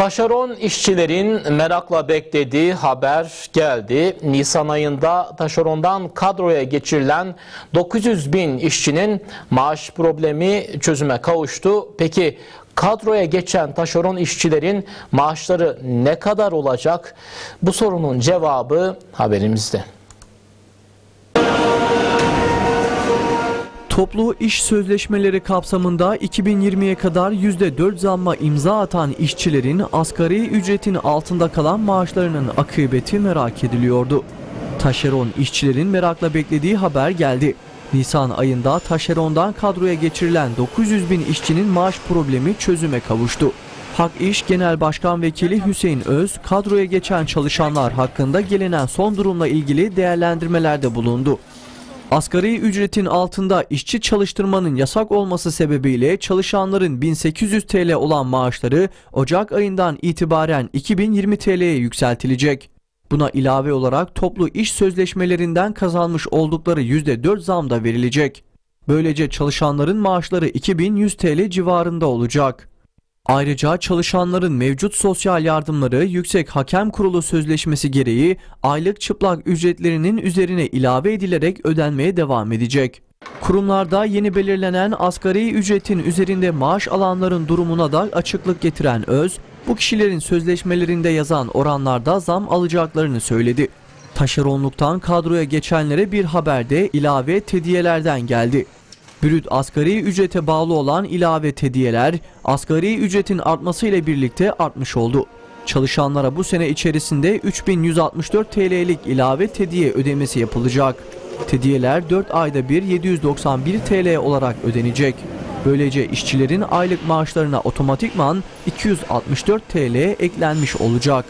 Taşeron işçilerin merakla beklediği haber geldi. Nisan ayında taşerondan kadroya geçirilen 900 bin işçinin maaş problemi çözüme kavuştu. Peki kadroya geçen taşeron işçilerin maaşları ne kadar olacak? Bu sorunun cevabı haberimizde. Toplu iş sözleşmeleri kapsamında 2020'ye kadar %4 zamma imza atan işçilerin asgari ücretin altında kalan maaşlarının akıbeti merak ediliyordu. Taşeron işçilerin merakla beklediği haber geldi. Nisan ayında taşerondan kadroya geçirilen 900 bin işçinin maaş problemi çözüme kavuştu. Hak İş Genel Başkan Vekili Hüseyin Öz, kadroya geçen çalışanlar hakkında gelinen son durumla ilgili değerlendirmelerde bulundu. Asgari ücretin altında işçi çalıştırmanın yasak olması sebebiyle çalışanların 1800 TL olan maaşları Ocak ayından itibaren 2020 TL'ye yükseltilecek. Buna ilave olarak toplu iş sözleşmelerinden kazanmış oldukları %4 zam da verilecek. Böylece çalışanların maaşları 2100 TL civarında olacak. Ayrıca çalışanların mevcut sosyal yardımları Yüksek Hakem Kurulu Sözleşmesi gereği aylık çıplak ücretlerinin üzerine ilave edilerek ödenmeye devam edecek. Kurumlarda yeni belirlenen asgari ücretin üzerinde maaş alanların durumuna da açıklık getiren Öz, bu kişilerin sözleşmelerinde yazan oranlarda zam alacaklarını söyledi. Taşeronluktan kadroya geçenlere bir haber de ilave tediyelerden geldi. Brüt asgari ücrete bağlı olan ilave tediyeler asgari ücretin artmasıyla birlikte artmış oldu. Çalışanlara bu sene içerisinde 3164 TL'lik ilave tediye ödemesi yapılacak. Tediyeler 4 ayda bir 791 TL olarak ödenecek. Böylece işçilerin aylık maaşlarına otomatikman 264 TL eklenmiş olacak.